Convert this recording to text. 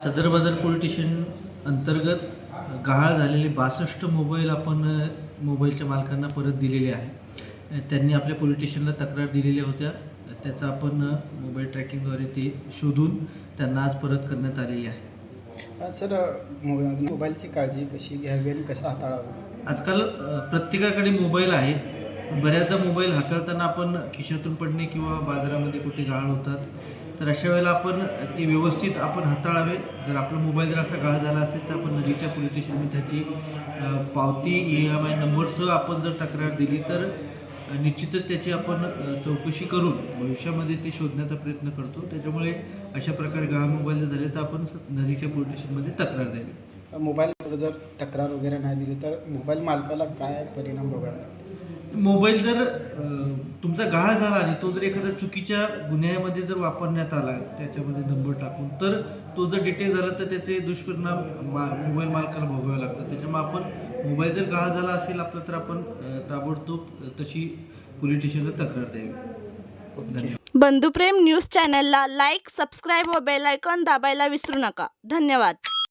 सदर बाजार police station अंतर्गत गहाळ झालेले बासष्ट मोबाईल आपण मोबाईलच्या मालकांना परत दिलेले आहे. त्यांनी आपल्या पोलीस स्टेशनला तक्रार दिलेल्या होत्या. त्याचा आपण मोबाईल ट्रॅकिंगद्वारे ते शोधून त्यांना आज परत करण्यात आलेली आहे. सर मोबाईलची काळजी कशी घ्यावी आणि कसं हाताळावं? आजकाल प्रत्येकाकडे मोबाईल आहेत. बऱ्याचदा मोबाईल हाताळताना आपण खिशातून पडणे किंवा बाजारामध्ये कुठे गहाळ होतात. तर अशा वेळेला आपण ते व्यवस्थित आपण हाताळावे. जर आपला मोबाईल जर असा गहाळ झाला असेल तर आपण नजीकच्या पोलीस स्टेशनमध्ये त्याची पावती ई एम आय नंबरसह आपण जर तक्रार दिली तर निश्चितच त्याची आपण चौकशी करून भविष्यामध्ये ते शोधण्याचा प्रयत्न करतो. त्याच्यामुळे अशा प्रकारे गहाळ मोबाईल जर झाले तर आपण नजीकच्या पोलीस स्टेशनमध्ये तक्रार द्यावी. अ, मोबाईलवर जर तक्रार वगैरे नाही दिली तर मोबाईल मालकाला काय परिणाम लागतात मोबाईल जर तुमचा गहाळ झाला आणि तो जर एखाद्या चुकीच्या गुन्ह्यामध्ये जर वापरण्यात आला त्याच्यामध्ये नंबर टाकून तर तो जर डिटेल झाला तर त्याचे दुष्परिणाम मा मोबाईल मालकाला भोगावे लागतात. त्याच्यामुळे आपण मोबाईल जर गहाळ झाला असेल आपला तर आपण ताबडतोब तशी पोलीस स्टेशनला तक्रार द्यावी. धन्यवाद. बंधुप्रेम न्यूज चॅनलला लाईक सबस्क्राईब व बेल आयकॉन दाबायला विसरू नका. धन्यवाद.